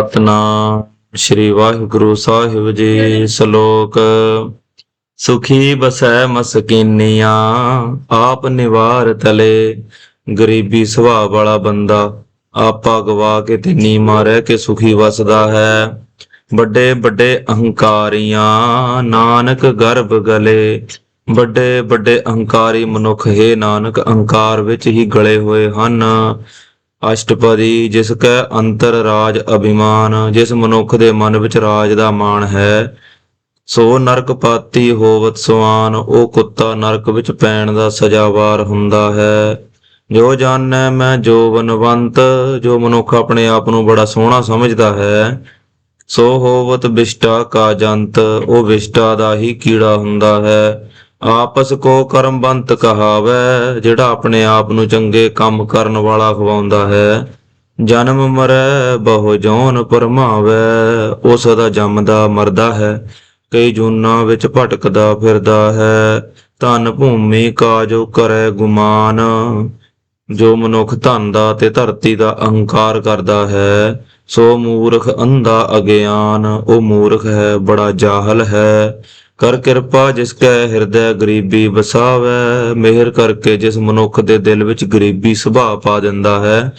ਸਤਨਾਮ, ਸ੍ਰੀ ਵਾਹਿਗੁਰੂ ਸਾਹਿਬ ਜੀ ਸ਼ਲੋਕ। ਸੁਖੀ ਬਸੈ ਮਸਕੀਨੀਆਂ ਆਪ ਨਿਵਾਰ ਤਲੇ। ਗਰੀਬੀ ਸੁਭਾਅ ਵਾਲਾ ਬੰਦਾ, ਆਪਾ ਗਵਾ ਕੇ ਤੇ ਨੀਮਾ ਰਹਿ ਕੇ ਸੁਖੀ ਵਸਦਾ ਹੈ। ਵੱਡੇ ਵੱਡੇ ਅਹੰਕਾਰੀਆਂ, ਨਾਨਕ ਗਰਭ ਗਲੇ। ਵੱਡੇ ਵੱਡੇ ਅਹੰਕਾਰੀ ਮਨੁੱਖ, ਹੈ ਨਾਨਕ, ਅਹੰਕਾਰ ਵਿੱਚ ਹੀ ਗਲੇ ਹੋਏ ਹਨ। ਅਸ਼ਟਪਦੀ, ਜਿਸ ਕੈ ਅੰਤਰ ਰਾਜ ਅਭਿਮਾਨ, ਜਿਸ ਮਨੁੱਖ ਦੇ ਮਨ ਵਿੱਚ ਰਾਜ ਦਾ ਮਾਣ ਹੈ, ਸੋ ਨਰਕ ਪਾਤੀ ਹੋਵਤ ਸਵਾਨ ਉਹ ਕੁੱਤਾ ਨਰਕ ਵਿੱਚ ਪੈਣ ਦਾ ਸਜ਼ਾਵਾਰ ਹੁੰਦਾ ਹੈ। ਜੋ ਜਾਣੈ ਮੈਂ ਜੋ ਜੋਵਨਵੰਤ ਜੋ ਮਨੁੱਖ ਆਪਣੇ ਆਪ ਨੂੰ ਬੜਾ ਸੋਹਣਾ ਸਮਝਦਾ ਹੈ, ਸੋ ਹੋਵਤ ਵਿਸ਼ਟਾ ਕਾ ਜੰਤ, ਉਹ ਵਿਸ਼ਟਾ ਦਾ ਹੀ ਕੀੜਾ ਹੁੰਦਾ ਹੈ। ਆਪਸ ਕੋ ਕਰਮਬੰਤ ਕਹਾਵੈ, ਜਿਹੜਾ ਆਪਣੇ ਆਪ ਨੂੰ ਚੰਗੇ ਕੰਮ ਕਰਨ ਵਾਲਾ ਖਵਾਉਂਦਾ ਹੈ। ਜਨਮ ਮਰੈ, ਬਹੁ ਜੋਨ ਪਰਮਾਵੈ ਉਹ ਸਦਾ ਜੰਮਦਾ ਮਰਦਾ ਹੈ। ਕਈ ਜੂਨਾਂ ਵਿੱਚ ਭਟਕਦਾ ਫਿਰਦਾ ਹੈ, ਧਨ ਭੂਮੀ ਕਾਜੋ ਕਰੈ ਗੁਮਾਨ। ਜੋ ਮਨੁੱਖ ਧਨ ਦਾ ਤੇ ਧਰਤੀ ਦਾ ਅਹੰਕਾਰ ਕਰਦਾ ਹੈ, ਸੋ ਮੂਰਖ ਅੰਧਾ ਅਗਿਆਨ। ਉਹ ਮੂਰਖ ਹੈ, ਬੜਾ ਜਾਹਲ ਹੈ। ਕਰ ਕਿਰਪਾ ਜਿਸ ਕੈ ਹਿਰਦੈ ਗਰੀਬੀ ਵਸਾਵੈ, ਮਿਹਰ ਕਰਕੇ ਜਿਸ ਮਨੁੱਖ ਦੇ ਦਿਲ ਵਿੱਚ ਗਰੀਬੀ ਸੁਭਾਅ ਪਾ ਦਿੰਦਾ ਹੈ।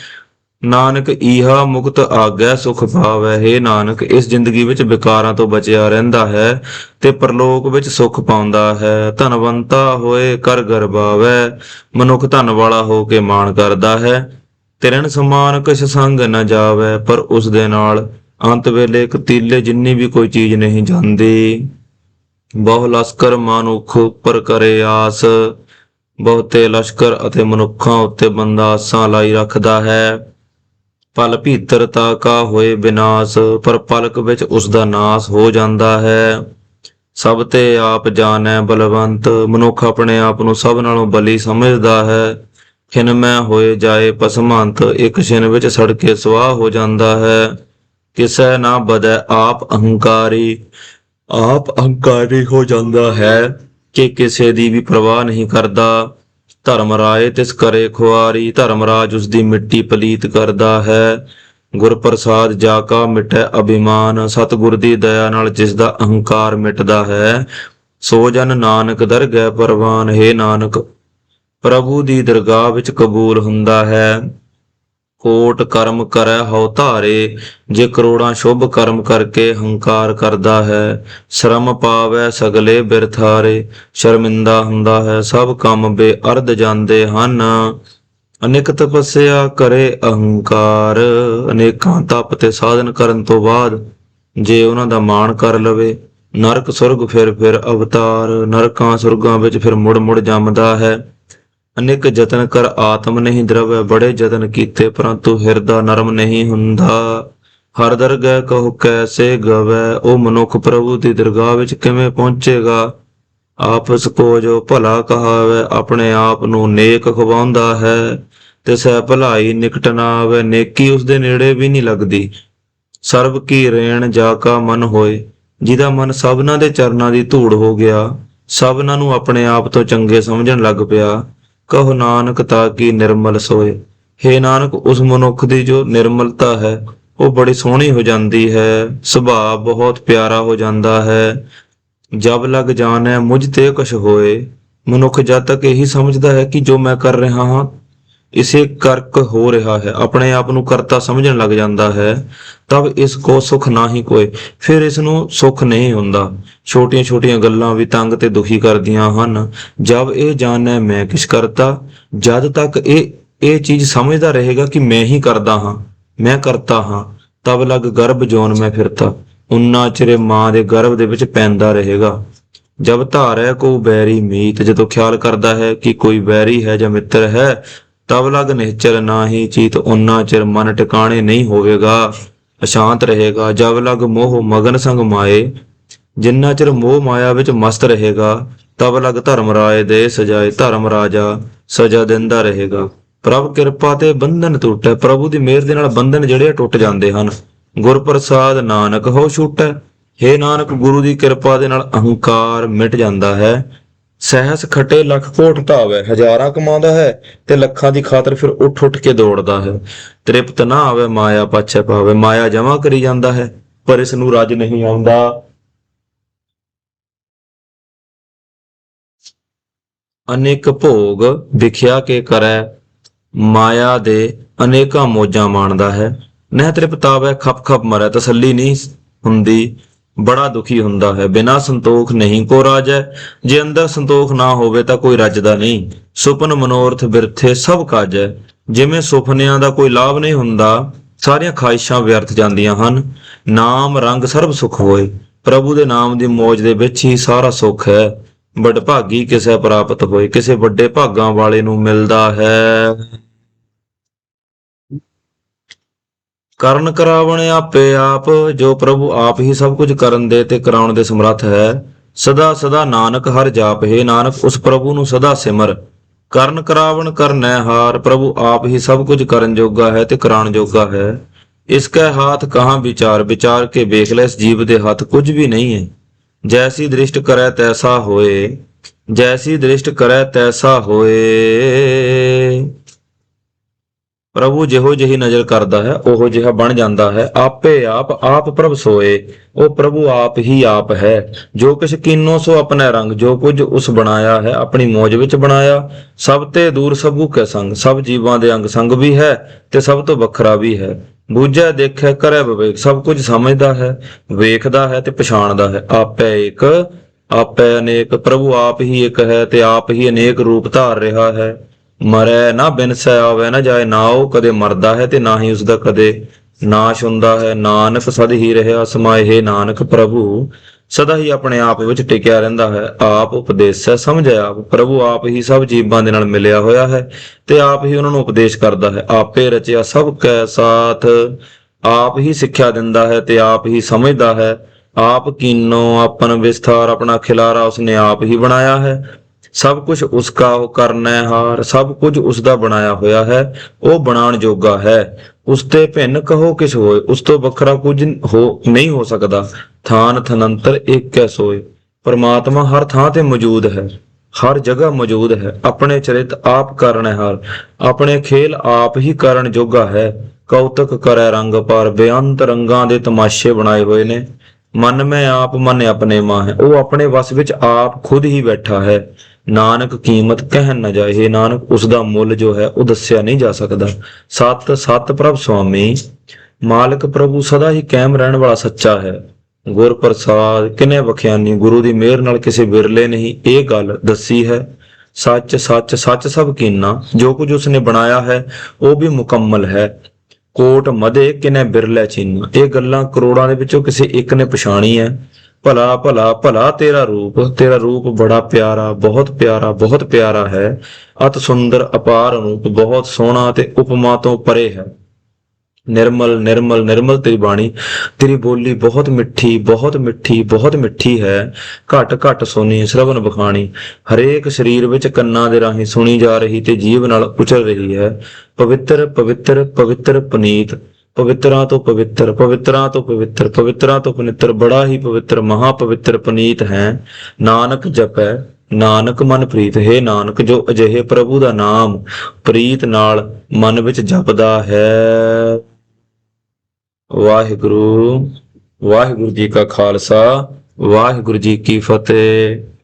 ਨਾਨਕ ਈਹਾ ਮੁਕਤ ਆਗੈ ਸੁਖ ਪਾਵੈ, ਹੈ ਨਾਨਕ, ਇਸ ਜ਼ਿੰਦਗੀ ਵਿੱਚ ਵਿਕਾਰਾਂ ਤੋਂ ਬਚਿਆ ਰਹਿੰਦਾ ਹੈ ਤੇ ਪਰਲੋਕ ਵਿੱਚ ਸੁਖ ਪਾਉਂਦਾ ਹੈ। ਧਨਵੰਤਾ ਹੋਏ ਕਰ ਗਰਬਾਵੈ ਮਨੁੱਖ ਧਨ ਵਾਲਾ ਹੋ ਕੇ ਮਾਣ ਕਰਦਾ ਹੈ। ਤਿਰਣ ਸਮਾਨ ਕਿਛ ਸੰਗ ਨ ਜਾਵੈ, ਪਰ ਉਸ ਦੇ ਨਾਲ ਅੰਤ ਵੇਲੇ ਕਤੀਲੇ ਜਿੰਨੀ ਵੀ ਕੋਈ ਚੀਜ਼ ਨਹੀਂ ਜਾਂਦੀ। ਬਹੁ ਲਸ਼ਕਰ ਮਨੁੱਖ ਉੱਪਰ ਕਰੇ ਆਸ, ਬਹੁਤੇ ਲਸ਼ਕਰ ਅਤੇ ਮਨੁੱਖਾਂ ਉੱਤੇ ਬੰਦਾ ਆਸਾਂ ਲਾਈ ਰੱਖਦਾ ਹੈ। ਪਲ ਭੀਤਰਤਾ ਕਾ ਹੋਏ ਵਿਨਾਸ਼ ਪਰ ਪਲਕ ਵਿੱਚ ਉਸ ਦਾ ਨਾਸ ਹੋ ਜਾਂਦਾ ਹੈ। ਸਭ ਤੇ ਆਪ ਜਾਣੈ ਬਲਵੰਤ, ਮਨੁੱਖ ਆਪਣੇ ਆਪ ਨੂੰ ਸਭ ਨਾਲੋਂ ਬਲੀ ਸਮਝਦਾ ਹੈ। ਖਿਨ ਮੈਂ ਹੋਏ ਜਾਏ ਪਸਮੰਤ, ਇੱਕ ਛਿਨ ਵਿੱਚ ਸੜਕੇ ਸਵਾਹ ਹੋ ਜਾਂਦਾ ਹੈ। ਕਿਸੈ ਨਾ ਬਦੈ ਆਪ ਅਹੰਕਾਰੀ ਆਪ ਅਹੰਕਾਰੀ ਹੋ ਜਾਂਦਾ ਹੈ ਕਿ ਕਿਸੇ ਦੀ ਵੀ ਪਰਵਾਹ ਨਹੀਂ ਕਰਦਾ। ਧਰਮ ਰਾਏ ਤਿਸ ਕਰੇ ਖੁਆਰੀ, ਧਰਮਰਾਜ ਉਸ ਦੀ ਮਿੱਟੀ ਪਲੀਤ ਕਰਦਾ ਹੈ। ਗੁਰ ਪ੍ਰਸਾਦ ਜਾ ਕਾ ਮਿਟੈ ਅਭਿਮਾਨ, ਸਤਿਗੁਰ ਦੀ ਦਇਆ ਨਾਲ ਜਿਸ ਦਾ ਅਹੰਕਾਰ ਮਿਟਦਾ ਹੈ, ਸੋ ਜਨ ਨਾਨਕ ਦਰਗਹਿ ਪਰਵਾਨ, ਹੈ ਨਾਨਕ, ਪ੍ਰਭੂ ਦੀ ਦਰਗਾਹ ਵਿੱਚ ਕਬੂਲ ਹੁੰਦਾ ਹੈ। ਕੋਟ ਕਰਮ ਕਰੈ ਹਉ ਧਾਰੇ, ਜੇ ਕਰੋੜਾਂ ਸ਼ੁਭ ਕਰਮ ਕਰਕੇ ਹੰਕਾਰ ਕਰਦਾ ਹੈ, ਸ਼ਰਮ ਪਾਵੈ ਸਗਲੇ ਬਿਰਥਾਰੇ, ਸ਼ਰਮਿੰਦਾ ਹੁੰਦਾ ਹੈ ਸਭ ਕੰਮ ਬੇਅਰਧ ਜਾਂਦੇ ਹਨ। ਅਨੇਕ ਤਪੱਸਿਆ ਕਰੇ ਅਹੰਕਾਰ, ਅਨੇਕਾਂ ਤਪ ਤੇ ਸਾਧਨ ਕਰਨ ਤੋਂ ਬਾਅਦ ਜੇ ਉਹਨਾਂ ਦਾ ਮਾਣ ਕਰ ਲਵੇ, ਨਰਕ ਸੁਰਗ ਫਿਰ ਫਿਰ ਅਵਤਾਰ, ਨਰਕਾਂ ਸੁਰਗਾਂ ਵਿੱਚ ਫਿਰ ਮੁੜ ਮੁੜ ਜੰਮਦਾ ਹੈ। ਅਨੇਕ ਯਤਨ ਕਰ ਆਤਮ ਨਹੀਂ ਦਰਵੈ, ਬੜੇ ਯਤਨ ਕੀਤੇ, ਪਰੰਤੂ ਹਿਰਦਾ ਨਰਮ ਨਹੀਂ ਹੁੰਦਾ। ਹਰ ਦਰਗਹਿ ਕਹੋ ਕੈਸੇ ਗਵੈ, ਉਹ ਮਨੁੱਖ ਪ੍ਰਭੂ ਦੀ ਦਰਗਾਹ ਵਿੱਚ ਕਿਵੇਂ ਪਹੁੰਚੇਗਾ? ਆਪਸ ਕੋ ਜੋ ਭਲਾ ਕਹਾਵੇ, ਆਪਣੇ ਆਪ ਨੂੰ ਨੇਕ ਖਵਾਉਂਦਾ ਹੈ। ਤੇ ਸਹਿ ਭਲਾਈ ਨਿਕਟ ਨਾ ਆਵੇ ਨੇਕੀ ਉਸ ਦੇ ਨੇੜੇ ਵੀ ਨਹੀਂ ਲੱਗਦੀ। ਸਰਬ ਕੀ ਰੇਣ ਜਾ ਕਾ ਮਨ ਹੋਏ, ਜਿਹਦਾ ਮਨ ਸਭਨਾਂ ਦੇ ਚਰਨਾਂ ਦੀ ਧੂੜ ਹੋ ਗਿਆ, ਸਭਨਾਂ ਨੂੰ ਆਪਣੇ ਆਪ ਤੋਂ ਚੰਗੇ ਸਮਝਣ ਲੱਗ ਪਿਆ। ਕਹੋ ਨਾਨਕ ਤਾਂ ਕੀ ਨਿਰਮਲ ਸੋਏ। ਹੇ ਨਾਨਕ, ਉਸ ਮਨੁੱਖ ਦੀ ਜੋ ਨਿਰਮਲਤਾ ਹੈ, ਉਹ ਬੜੀ ਸੋਹਣੀ ਹੋ ਜਾਂਦੀ ਹੈ, ਸੁਭਾਅ ਬਹੁਤ ਪਿਆਰਾ ਹੋ ਜਾਂਦਾ ਹੈ। ਜਬ ਲਗ ਜਾਣੈ, ਮੁਝ ਤੇ ਕੁਛ ਹੋਏ। ਮਨੁੱਖ ਜਦ ਤੱਕ ਇਹੀ ਸਮਝਦਾ ਹੈ ਕਿ ਜੋ ਮੈਂ ਕਰ ਰਿਹਾ ਹਾਂ ਇਸੇ ਕਰਕ ਹੋ ਰਿਹਾ ਹੈ। ਆਪਣੇ ਆਪ ਨੂੰ ਕਰਤਾ ਸਮਝਣ ਲੱਗ ਜਾਂਦਾ ਹੈ। ਤਬ ਇਸ ਕੋ ਸੁਖ ਨਹੀਂ ਕੋਏ। ਫਿਰ ਇਸ ਨੂੰ ਸੁਖ ਨਹੀਂ ਹੁੰਦਾ। ਛੋਟੀਆਂ ਛੋਟੀਆਂ ਗੱਲਾਂ ਵੀ ਤੰਗ ਤੇ ਦੁਖੀ ਕਰਦੀਆਂ ਹਨ। ਜਦ ਇਹ ਜਾਣੈ ਮੈਂ ਕਿਛ ਕਰਤਾ, ਜਦ ਤੱਕ ਇਹ ਇਹ ਚੀਜ਼ ਸਮਝਦਾ ਰਹੇਗਾ ਕਿ ਮੈਂ ਹੀ ਕਰਦਾ ਹਾਂ, ਮੈਂ ਕਰਤਾ ਹਾਂ। ਤਬ ਲਗ ਗਰਭ ਜੋਨ ਮੈਂ ਫਿਰਤਾ। ਉਨਾ ਚਿਰੇ ਮਾਂ ਦੇ ਗਰਭ ਦੇ ਵਿੱਚ ਪੈਂਦਾ ਰਹੇਗਾ। ਜਬ ਧਾਰੈ ਕੋ ਬੈਰੀ ਮੀਤ, ਜਦੋਂ ਖਿਆਲ ਕਰਦਾ ਹੈ ਕਿ ਕੋਈ ਬੈਰੀ ਹੈ ਜਾਂ ਮਿੱਤਰ ਹੈ ਤਬ ਲਗ ਨਿਹਚਲ ਨਾਹੀ ਚੀਤ ਉਨਾ ਚਿਰ ਮਨ ਟਿਕਾਣੇ ਨਹੀਂ ਹੋਵੇਗਾ, ਅਸ਼ਾਂਤ ਰਹੇਗਾ। ਜਬ ਲਗ ਮੋਹ ਮਗਨ ਸੰਗ ਮਾਏ, ਜਿੰਨਾ ਚਿਰ ਮੋਹ ਮਾਇਆ ਵਿੱਚ ਮਸਤ ਰਹੇਗਾ ਤਬ ਲਗ ਧਰਮ ਰਾਏ ਦੇ ਸਜਾਏ ਧਰਮ ਰਾਜਾ, ਸਜ਼ਾ ਦਿੰਦਾ ਰਹੇਗਾ। ਪ੍ਰਭ ਕਿਰਪਾ ਤੇ ਬੰਧਨ ਟੁੱਟੇ, ਪ੍ਰਭੂ ਦੀ ਮਿਹਰ ਦੇ ਨਾਲ ਬੰਧਨ ਜਿਹੜੇ ਟੁੱਟ ਜਾਂਦੇ ਹਨ। ਗੁਰ ਪ੍ਰਸਾਦ ਨਾਨਕ ਹੋ ਛੁਟੈ, ਹੇ ਨਾਨਕ ਗੁਰੂ ਦੀ ਕਿਰਪਾ ਦੇ ਨਾਲ ਅਹੰਕਾਰ ਮਿਟ ਜਾਂਦਾ ਹੈ। ਸਹਿਸ ਖਟੇ ਲੱਖ ਕੋਟ ਧਾਵੇ, ਹਜ਼ਾਰਾਂ ਕਮਾਉਂਦਾ ਹੈ ਤੇ ਲੱਖਾਂ ਦੀ ਖਾਤਰ ਫਿਰ ਉੱਠ ਉੱਠ ਕੇ ਦੌੜਦਾ ਹੈ। ਤ੍ਰਿਪਤ ਨਾ ਆਵੇ, ਮਾਇਆ ਪਾਛੇ ਪਾਵੇ ਮਾਇਆ ਜਮਾ ਕਰੀ ਜਾਂਦਾ ਹੈ, ਪਰ ਇਸ ਨੂੰ ਰੱਜ ਨਹੀਂ ਆਉਂਦਾ। ਅਨੇਕ ਭੋਗ ਵਿਖਿਆ ਕੇ ਕਰੈ, ਮਾਇਆ ਦੇ ਅਨੇਕਾਂ ਮੋਜਾਂ ਮਾਣਦਾ ਹੈ। ਨਹਿ ਤ੍ਰਿਪਤਾਵੇ ਖਪ ਖਪ ਮਰੈ, ਤਸੱਲੀ ਨਹੀਂ ਹੁੰਦੀ। ਬੜਾ ਦੁਖੀ ਹੁੰਦਾ ਹੈ। ਬਿਨਾ ਸੰਤੋਖ ਨਹੀਂ ਕੋ ਰਾਜੈ ਜੇ ਅੰਦਰ ਸੰਤੋਖ ਨਾ ਹੋਵੇ ਤਾਂ ਕੋਈ ਰੱਜਦਾ ਨਹੀਂ। ਸੁਪਨ ਮਨੋਰਥ ਬਿਰਥੇ ਸਭ ਕਾਜੈ ਜਿਵੇਂ ਸੁਪਨਿਆਂ ਦਾ ਕੋਈ ਲਾਭ ਨਹੀਂ ਹੁੰਦਾ, ਸਾਰੀਆਂ ਖਾਹਿਸ਼ਾਂ ਵਿਅਰਥ ਜਾਂਦੀਆਂ ਹਨ। ਨਾਮ, ਰੰਗ ਸਰਬ ਸੁਖ ਹੋਏ। ਪ੍ਰਭੂ ਦੇ ਨਾਮ ਦੀ ਮੋਜ ਦੇ ਵਿੱਚ ਹੀ ਸਾਰਾ ਸੁਖ ਹੈ। ਵਡਭਾਗੀ ਕਿਸੇ ਪ੍ਰਾਪਤ ਹੋਏ। ਕਿਸੇ ਵੱਡੇ ਭਾਗਾਂ ਵਾਲੇ ਨੂੰ ਮਿਲਦਾ ਹੈ। ਕਰਨ ਕਰਾਵਣ ਆਪੇ ਆਪ, ਜੋ ਪ੍ਰਭੂ ਆਪ ਹੀ ਸਭ ਕੁਝ ਕਰਨ ਦੇ ਤੇ ਕਰਾਉਣ ਦੇ ਸਮਰੱਥ ਹੈ, ਸਦਾ ਸਦਾ ਨਾਨਕ ਹਰ ਜਾਪ ਹੈ ਨਾਨਕ, ਉਸ ਪ੍ਰਭੂ ਨੂੰ ਸਦਾ ਸਿਮਰ। ਕਰਨ ਕਰਾਵਣ ਕਰਨੈ ਹਾਰ, ਪ੍ਰਭੂ ਆਪ ਹੀ ਸਭ ਕੁਝ ਕਰਨ ਜੋਗਾ ਹੈ ਤੇ ਕਰਾਉਣ ਜੋਗਾ ਹੈ। ਇਸ ਕੈ ਹਾਥ ਕਹਾਂ ਵਿਚਾਰ ਵਿਚਾਰ ਕੇ ਵੇਖ ਲੈ, ਇਸ ਜੀਵ ਦੇ ਹੱਥ ਕੁਝ ਵੀ ਨਹੀਂ ਹੈ। ਜੈਸੀ ਦ੍ਰਿਸ਼ਟ ਕਰੈ ਤੈਸਾ ਹੋਏ, ਜੈਸੀ ਦ੍ਰਿਸ਼ਟ ਕਰੈ ਤੈਸਾ ਹੋਏ। ਪ੍ਰਭੂ ਜਿਹੋ ਜਿਹੀ ਨਜ਼ਰ ਕਰਦਾ ਹੈ, ਉਹੋ ਜਿਹਾ ਬਣ ਜਾਂਦਾ ਹੈ। ਆਪੇ ਆਪ ਆਪ ਪ੍ਰਭ ਸੋਏ, ਉਹ ਪ੍ਰਭੂ ਆਪ ਹੀ ਆਪ ਹੈ। ਜੋ ਕਿਛ ਕੀਨੋ ਸੋ ਆਪਣੇ ਰੰਗ, ਜੋ ਕੁਝ ਉਸ ਬਣਾਇਆ ਹੈ, ਆਪਣੀ ਮੋਜ ਵਿੱਚ ਬਣਾਇਆ। ਸਭ ਤੇ ਦੂਰ ਸਭੂ ਕੈ ਸੰਗ, ਸਭ ਜੀਵਾਂ ਦੇ ਅੰਗ ਸੰਗ ਵੀ ਹੈ ਤੇ ਸਭ ਤੋਂ ਵੱਖਰਾ ਵੀ ਹੈ। ਬੂਝੈ, ਦੇਖੈ, ਕਰੈ, ਵਿਵੇਕ, ਸਭ ਕੁਝ ਸਮਝਦਾ ਹੈ, ਵੇਖਦਾ ਹੈ ਤੇ ਪਛਾਣਦਾ ਹੈ। ਆਪੇ ਇੱਕ, ਆਪੇ ਅਨੇਕ, ਪ੍ਰਭੂ ਆਪ ਹੀ ਇੱਕ ਹੈ ਤੇ ਆਪ ਹੀ ਅਨੇਕ ਰੂਪ ਧਾਰ ਰਿਹਾ ਹੈ। ਮਰੈ ਨਾ ਬਿਨਸੈ ਆਵੇ, ਨਾ ਜਾਏ ਨਾ ਉਹ ਕਦੇ ਮਰਦਾ ਹੈ ਤੇ ਨਾ ਹੀ ਉਸ ਦਾ ਕਦੇ ਨਾਸ਼ ਹੁੰਦਾ ਹੈ। ਨਾਨਕ ਸਦ ਹੀ ਰਿਹਾ ਸਮਾਏ ਨਾਨਕ ਪ੍ਰਭੂ, ਸਦਾ ਹੀ ਆਪਣੇ ਆਪ ਵਿੱਚ ਟਿਕਿਆ ਰਹਿੰਦਾ ਹੈ। ਆਪ ਉਪਦੇਸੈ ਸਮਝੈ ਆਪ, ਪ੍ਰਭੂ ਆਪ ਹੀ ਸਭ ਜੀਵਾਂ ਦੇ ਨਾਲ ਮਿਲਿਆ ਹੋਇਆ ਹੈ ਤੇ ਆਪ ਹੀ ਉਹਨਾਂ ਨੂੰ ਉਪਦੇਸ਼ ਕਰਦਾ ਹੈ। ਆਪੇ ਰਚਿਆ ਸਭ ਕੈ ਸਾਥ, ਆਪ ਹੀ ਸਿੱਖਿਆ ਦਿੰਦਾ ਹੈ ਤੇ ਆਪ ਹੀ ਸਮਝਦਾ ਹੈ। ਆਪ ਕੀਨੋ ਆਪਨ ਵਿਸਥਾਰ, ਆਪਣਾ ਖਿਲਾਰਾ ਉਸਨੇ ਆਪ ਹੀ ਬਣਾਇਆ ਹੈ। ਸਭ ਕੁਝ ਉਸਕਾ ਉਹ ਕਰਨਾ ਹਾਰ, ਸਭ ਕੁਝ ਉਸ ਦਾ ਬਣਾਇਆ ਹੋਇਆ ਹੈ, ਉਹ ਬਣਾਉਣ ਜੋਗਾ ਹੈ। ਉਸ ਤੇ ਭਿੰਨ ਕਹੋ ਕਿਸ ਹੋਏ, ਉਸ ਤੋਂ ਵੱਖਰਾ ਕੁਝ ਹੋ, ਨਹੀਂ ਹੋ ਸਕਦਾ। ਥਾਨ ਥਨੰਤਰ ਇੱਕ ਹੈ ਸੋਏ। ਪਰਮਾਤਮਾ ਹਰ ਥਾਂ ਤੇ ਮੌਜੂਦ ਹੈ, ਹਰ ਜਗ੍ਹਾ ਮੌਜੂਦ ਹੈ। ਆਪਣੇ ਚਰਿਤ ਆਪ ਕਰਨੇ ਹਾਰ, ਆਪਣੇ ਖੇਲ ਆਪ ਹੀ ਕਰਨ ਜੋਗਾ ਹੈ। ਕੌਤਕ ਕਰੈ ਰੰਗ ਪਰ, ਬੇਅੰਤ ਰੰਗਾਂ ਦੇ ਤਮਾਸ਼ੇ ਬਣਾਏ ਹੋਏ ਨੇ। ਮਨ ਮੈਂ ਆਪ, ਮਨ ਆਪਣੇ ਮਾਂ ਹੈ। ਉਹ ਆਪਣੇ ਵਸ ਵਿੱਚ ਆਪ ਖੁਦ ਹੀ ਬੈਠਾ ਹੈ। ਨਾਨਕ ਕੀਮਤ ਕਹਿਣ ਨਾ ਜਾਏ। ਇਹ ਨਾਨਕ ਉਸ ਦਾ ਮੁੱਲ ਜੋ ਹੈ, ਉਹ ਦੱਸਿਆ ਨਹੀਂ ਜਾ ਸਕਦਾ। ਸਤ ਸਤ ਪ੍ਰਭ ਸੁਆਮੀ, ਮਾਲਕ ਪ੍ਰਭੂ ਸਦਾ ਹੀ ਕਾਇਮ ਰਹਿਣ ਵਾਲਾ ਸੱਚਾ ਹੈ। ਗੁਰ ਪ੍ਰਸਾਦ ਕਿਨੇ ਬਖਿਆਨੀ ਗੁਰੂ ਦੀ ਮਿਹਰ ਨਾਲ ਕਿਸੇ ਵਿਰਲੇ ਨਹੀਂ ਇਹ ਗੱਲ ਦੱਸੀ ਹੈ। ਸੱਚ ਸੱਚ ਸੱਚ ਸਭ ਕੀਨਾ, ਜੋ ਕੁਝ ਉਸਨੇ ਬਣਾਇਆ ਹੈ, ਉਹ ਵੀ ਮੁਕੰਮਲ ਹੈ। ਕੋਟ ਮਦੇ ਕਿਨੇ ਬਿਰਲੇ ਚਿੰਨ। ਇਹ ਗੱਲਾਂ ਕਰੋੜਾਂ ਦੇ ਵਿੱਚੋਂ ਕਿਸੇ ਇੱਕ ਨੇ ਪਛਾਣੀ ਹੈ। ਭਲਾ ਭਲਾ ਭਲਾ ਤੇਰਾ ਰੂਪ ਤੇਰਾ ਰੂਪ ਬੜਾ ਪਿਆਰਾ, ਬਹੁਤ ਪਿਆਰਾ ਬਹੁਤ ਪਿਆਰਾ ਹੈ। ਅਤ ਸੁੰਦਰ, ਅਪਾਰ ਰੂਪ ਬਹੁਤ ਸੋਹਣਾ ਤੇ ਉਪਮਾ ਤੋਂ ਪਰੇ ਹੈ। ਨਿਰਮਲ ਨਿਰਮਲ ਨਿਰਮਲ ਤੇਰੀ ਬਾਣੀ, ਤੇਰੀ ਬੋਲੀ ਬਹੁਤ ਮਿੱਠੀ ਬਹੁਤ ਮਿੱਠੀ ਬਹੁਤ ਮਿੱਠੀ ਹੈ। ਘਟ ਘਟ ਸੁਣੀ ਸ਼ਰਵਨ ਬਖਾਣੀ, ਹਰੇਕ ਸਰੀਰ ਵਿੱਚ ਕੰਨਾਂ ਦੇ ਰਾਹੀਂ ਸੁਣੀ ਜਾ ਰਹੀ ਤੇ ਜੀਵ ਨਾਲ ਉਚਰ ਰਹੀ ਹੈ। ਪਵਿੱਤਰ ਪਵਿੱਤਰ ਪਵਿੱਤਰ ਪਨੀਤ ਪਵਿੱਤਰਾਂ ਤੋਂ ਪਵਿੱਤਰ, ਪਵਿੱਤਰਾਂ ਤੋਂ ਪਵਿੱਤਰ, ਪਵਿੱਤਰਾਂ ਤੋਂ ਪਵਿੱਤਰ, ਬੜਾ ਹੀ ਪਵਿੱਤਰ ਮਹਾ ਪਵਿੱਤਰ ਪਨੀਤ ਹੈ। ਨਾਨਕ ਜਪੈ, ਨਾਨਕ ਮਨ ਪ੍ਰੀਤ ਹੈ ਨਾਨਕ ਜੋ ਅਜਿਹੇ ਪ੍ਰਭੂ ਦਾ ਨਾਮ ਪ੍ਰੀਤ ਨਾਲ ਮਨ ਵਿੱਚ ਜਪਦਾ ਹੈ। ਵਾਹਿਗੁਰੂ ਵਾਹਿਗੁਰੂ ਜੀ ਕਾ ਖਾਲਸਾ, ਵਾਹਿਗੁਰੂ ਜੀ ਕੀ ਫਤਿਹ।